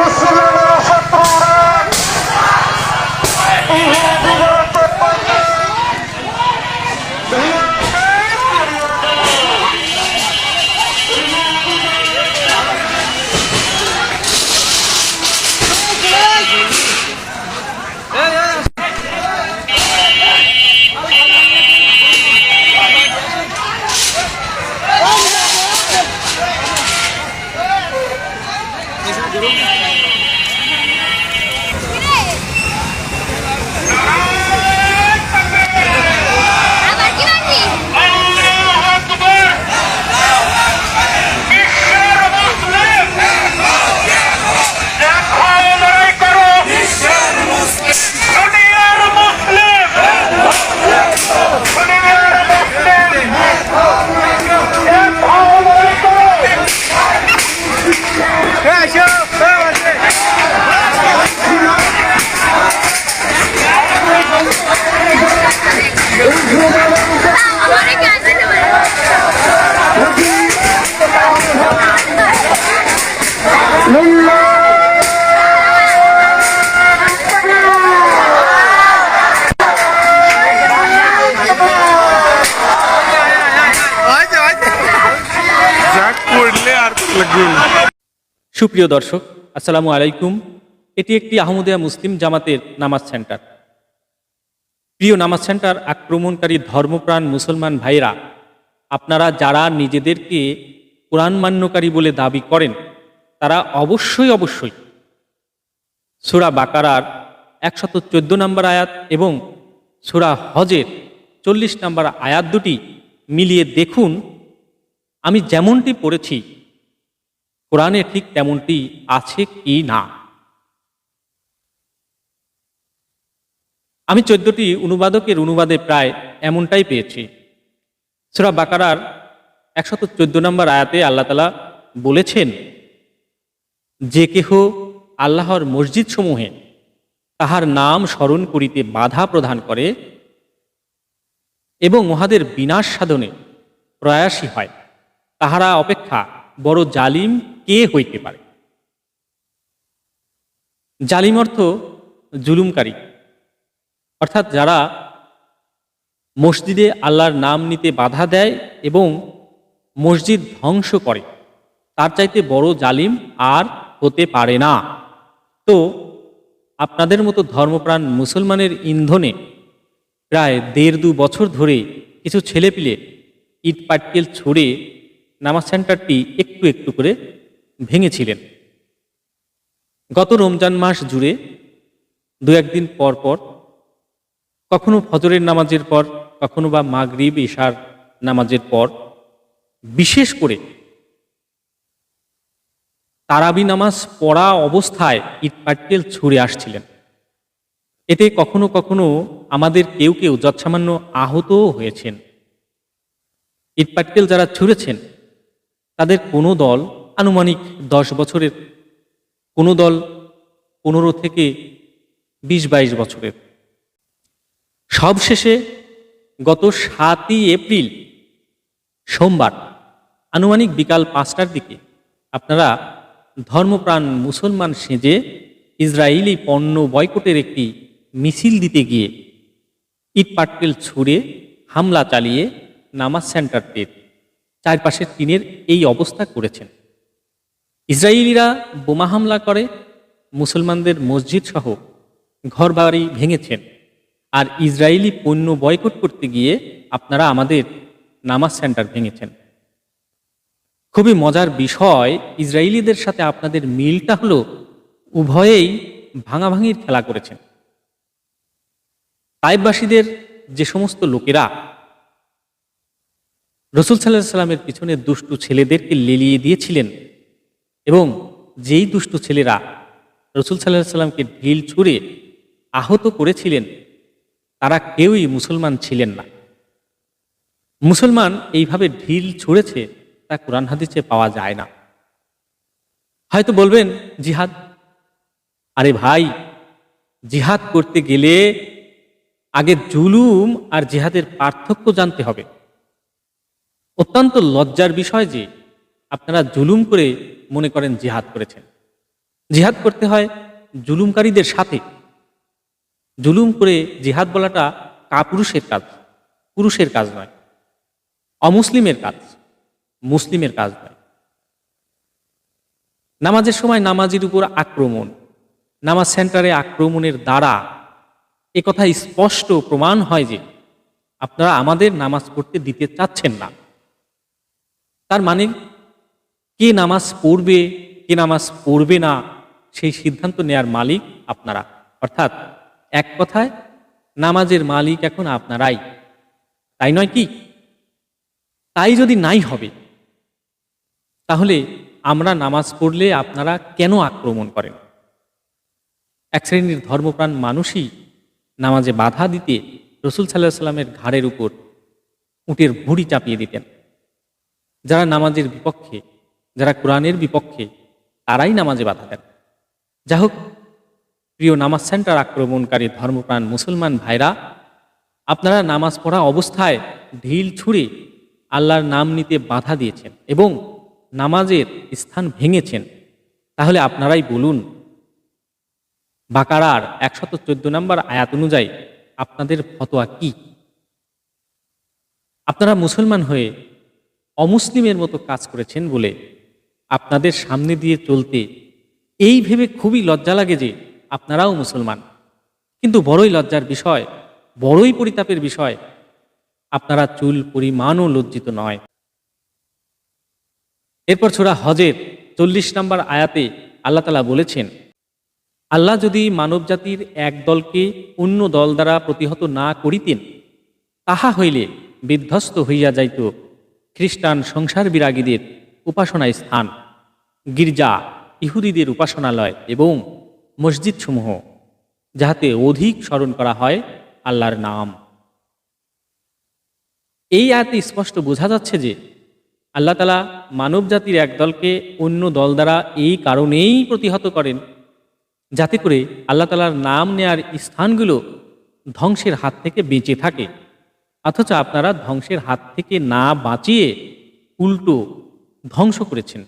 ইসলামের সুপ্রিয় দর্শক, আসসালামু আলাইকুম। এটি একটি আহমদিয়া মুসলিম জামাতের নামাজ সেন্টার। প্রিয় নামাজ সেন্টার আক্রমণকারী ধর্মপ্রাণ মুসলমান ভাইরা আপনারা যারা নিজেদেরকে কোরআন মান্যকারী বলে দাবি করেন, তারা অবশ্যই অবশ্যই সুরা বাকারার একশত চোদ্দ নম্বর আয়াত এবং সুরা হজের চল্লিশ নম্বর আয়াত দুটি মিলিয়ে দেখুন। আমি যেমনটি পড়েছি কোরআনে ঠিক তেমনটি আছে কি না? আমি চোদ্দটি অনুবাদকের অনুবাদে প্রায় এমনটাই পেয়েছি। সুরা বাকারার একশত চোদ্দ নম্বর আয়াতে আল্লাহ তালা বলেছেন, যে কেহ আল্লাহর মসজিদ সমূহে তাহার নাম স্মরণ করিতে বাধা প্রদান করে এবং উহাদের বিনাশ সাধনে প্রয়াসী হয়, তাহারা অপেক্ষা বড় জালিম কে হইতে পারে? জালিম অর্থ জুলুমকারী। অর্থাৎ যারা মসজিদে আল্লাহর নাম নিতে বাধা দেয় এবং মসজিদ ধ্বংস করে, তার চাইতে বড় জালিম আর হতে পারে না। তো আপনাদের মতো ধর্মপ্রাণ মুসলমানের ইন্ধনে প্রায় দেড় দু বছর ধরে কিছু ছেলেপিলে ইট পাটকেল ছুড়ে নামাজ সেন্টারটি একটু একটু করে ভেঙেছিলেন। গত রমজান মাস জুড়ে দু একদিন পর পর কখনো ফজরের নামাজের পর, কখনো বা মাগরিব ইশার নামাজের পর, বিশেষ করে তারাবি নামাজ পড়া অবস্থায় ইটপাটকেল ছুঁড়ে আসছিলেন। এতে কখনো কখনো আমাদের কেউ কেউ যৎসামান্য আহতও হয়েছেন। ইটপাটকেল যারা ছুঁড়েছেন তাদের কোনো দল আনুমানিক দশ বছরের, কোনো দল পনেরো থেকে বিশ বাইশ বছরের। সবশেষে গত সাতই এপ্রিল সোমবার, আনুমানিক বিকাল পাঁচটার দিকে আপনারা ধর্মপ্রাণ মুসলমান সেজে ইসরায়েলি পণ্য বয়কটের একটি মিছিল দিতে গিয়ে ইট পাটকেল ছুঁড়ে হামলা চালিয়ে নামাজ সেন্টারটির চারপাশের টিনের এই অবস্থা করেছেন। ইসরায়েলিরা বোমা হামলা করে, মুসলমানদের মসজিদ সহ ঘরবাড়ি ভেঙেছেন। আর ইসরায়েলি পণ্য বয়কট করতে গিয়ে আপনারা আমাদের নামাজ সেন্টার ভেঙেছেন। খুবই মজার বিষয়, ইসরায়েলিদের সাথে আপনাদের মিলটা হলো উভয়েই ভাঙাভাঙির খেলা করেছেন। তাইববাসীদের যে সমস্ত লোকেরা রসুল সাল্লাহ সাল্লামের পিছনে দুষ্টু ছেলেদেরকে লেলিয়ে দিয়েছিলেন এবং যেই দুষ্টু ছেলেরা রসুল সাল্লাহ সাল্লামকে ঢিল ছুঁড়ে আহত করেছিলেন, তারা কেউই মুসলমান ছিলেন না। মুসলমান এইভাবে ঢিল ছুঁড়েছে তা কোরআন হাদিসে পাওয়া যায় না। হয়তো বলবেন, জিহাদ? আরে ভাই, জিহাদ করতে গেলে আগে জুলুম আর জিহাদের পার্থক্য জানতে হবে। অত্যন্ত লজ্জার বিষয় যে আপনারা জুলুম করে মনে করেন জিহাদ করেছেন। জিহাদ করতে হয় জুলুমকারীদের সাথে। জুলুম করে জিহাদ বলাটা কাপুরুষের কাজ, পুরুষের কাজ নয়, অমুসলিমের কাজ, মুসলিমের কাজ নয়। নামাজের সময় নামাজের উপর আক্রমণ, নামাজ সেন্টারে আক্রমণের দ্বারা কথা স্পষ্ট প্রমাণ হয় যে আপনারা আমাদের নামাজ পড়তে দিতে চাচ্ছেন না। তার মানে কে নামাজ পড়বে, কে নামাজ পড়বে না, সেই সিদ্ধান্ত নেয়ার মালিক আপনারা। অর্থাৎ এক কথায়, নামাজের মালিক এখন আপনারাই। তাই নয় কি? তাই যদি নাই হবে, তাহলে আমরা নামাজ পড়লে আপনারা কেন আক্রমণ করেন? এক শ্রেণির ধর্মপ্রাণ মানুষই নামাজে বাধা দিতে রসুল সাল্লাহ সাল্লামের ঘাড়ের উপর উটের ভুঁড়ি চাপিয়ে দিতেন। যারা নামাজের বিপক্ষে, যারা কোরআনের বিপক্ষে, তারাই নামাজে বাধা দেন। যা হোক, প্রিয় নামাজ সেন্টার আক্রমণকারী ধর্মপ্রাণ মুসলমান ভাইরা, আপনারা নামাজ পড়া অবস্থায় ঢিল ছুঁড়ে আল্লাহর নাম নিতে বাধা দিয়েছেন এবং নামাজের স্থান ভেঙেছেন, তাহলে আপনারাই বলুন, বাকারার একশত চোদ্দ নম্বর আয়াত অনুযায়ী আপনাদের ফতোয়া কি? আপনারা মুসলমান হয়ে অমুসলিমের মতো কাজ করেছেন বলে আপনাদের সামনে দিয়ে চলতে এই ভেবে খুবই লজ্জা লাগে যে আপনারাও মুসলমান। কিন্তু বড়ই লজ্জার বিষয়, বড়ই পরিতাপের বিষয়, আপনারা চুল পরিমাণও লজ্জিত নয়। এরপর ছোড়া হজের চল্লিশ নম্বর আয়াতে আল্লাহ তালা বলেছেন, আল্লাহ যদি মানবজাতির এক দলকে অন্য দল দ্বারা প্রতিহত না করিতেন, তাহা হইলে বিধ্বস্ত হইয়া যাইত খ্রিস্টান সংসার বিরাগীদের উপাসনা স্থান। গির্জা, ইহুদিদের উপাসনালয় এবং মসজিদসমূহ, যাহাতে অধিক স্মরণ করা হয় আল্লাহর নাম। এই আয়াতে স্পষ্ট বোঝা যাচ্ছে যে আল্লাহ তালা মানব জাতির এক দলকে অন্য দল দ্বারা এই কারণেই প্রতিহত করেন, যাতে করে আল্লাহ তালার নাম নেয়ার স্থানগুলো ধ্বংসের হাত থেকে বেঁচে থাকে। অথচ আপনারা ধ্বংসের হাত থেকে না বাঁচিয়ে উল্টো ধ্বংস করেছেন।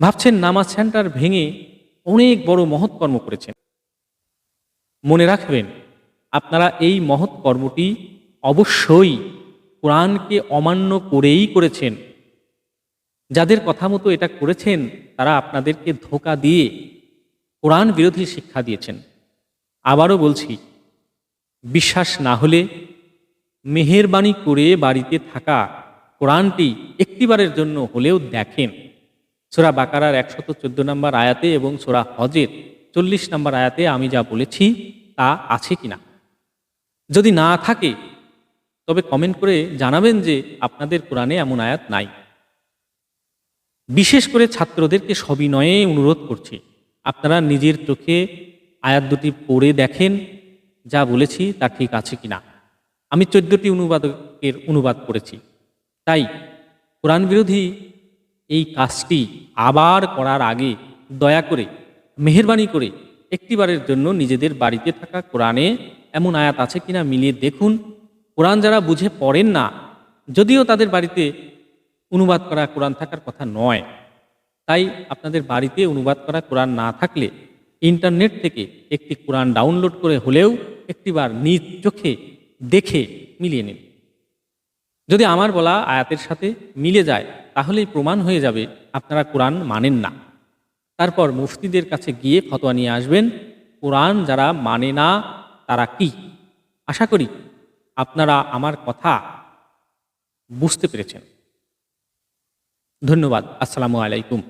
ভাবছেন নামাজ সেন্টার ভেঙে অনেক বড় মহৎ কর্ম করেছেন। মনে রাখবেন, আপনারা এই মহৎ কর্মটি অবশ্যই কোরআনকে অমান্য করেই করেছেন। যাদের কথা মতো এটা করেছেন, তারা আপনাদেরকে ধোকা দিয়ে কোরআন বিরোধী শিক্ষা দিয়েছেন। আবারও বলছি বিশ্বাস না হলে মেহেরবানি করে বাড়িতে থাকা কোরআনটি একটিবারের জন্য হলেও দেখেন। সোরা বাকারার একশত চোদ্দ নম্বর আয়াতে এবং সোরা হজের চল্লিশ নম্বর আয়াতে আমি যা বলেছি তা আছে কিনা? যদি না থাকে, তবে কমেন্ট করে জানাবেন যে আপনাদের কোরআনে এমন আয়াত নাই। বিশেষ করে ছাত্রদেরকে সবিনয়ে অনুরোধ করছি, আপনারা নিজের চোখে আয়াত দুটি পড়ে দেখেন যা বলেছি তা ঠিক আছে কিনা? আমি চোদ্দটি অনুবাদকের অনুবাদ করেছি। তাই কোরআন বিরোধী এই কাজটি আবার করার আগে দয়া করে, মেহরবানি করে একটিবারের জন্য নিজেদের বাড়িতে থাকা কোরআনে এমন আয়াত আছে কিনা মিলিয়ে দেখুন। কোরআন যারা বুঝে পড়েন না, যদিও তাদের বাড়িতে অনুবাদ করা কোরআন থাকার কথা নয়। তাই আপনাদের বাড়িতে অনুবাদ করা কোরআন না থাকলে ইন্টারনেট থেকে একটি কোরআন ডাউনলোড করে হলেও একটিবার নিজ চোখে দেখে মিলিয়ে নেবে যদি আমার বলা আয়াতের সাথে মিলে যায়, তাহলেই প্রমাণ হয়ে যাবে আপনারা কোরআন মানেন না। তারপর মুফতিদের কাছে গিয়ে ফতোয়া নিয়ে আসবেন, কোরআন যারা মানে না, তারা কি? আশা করি আপনারা আমার কথা বুঝতে পেরেছেন। ধন্যবাদ। আসসালামু আলাইকুম।